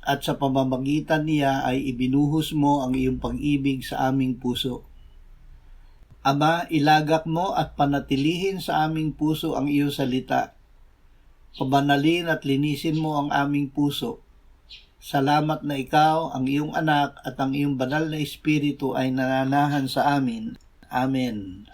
at sa pamamagitan niya ay ibinuhos mo ang iyong pag-ibig sa aming puso. Ama, ilagak mo at panatilihin sa aming puso ang iyong salita. Pabanalin at linisin mo ang aming puso. Salamat na ikaw, ang iyong anak at ang iyong banal na espiritu ay nananahan sa amin. Amen.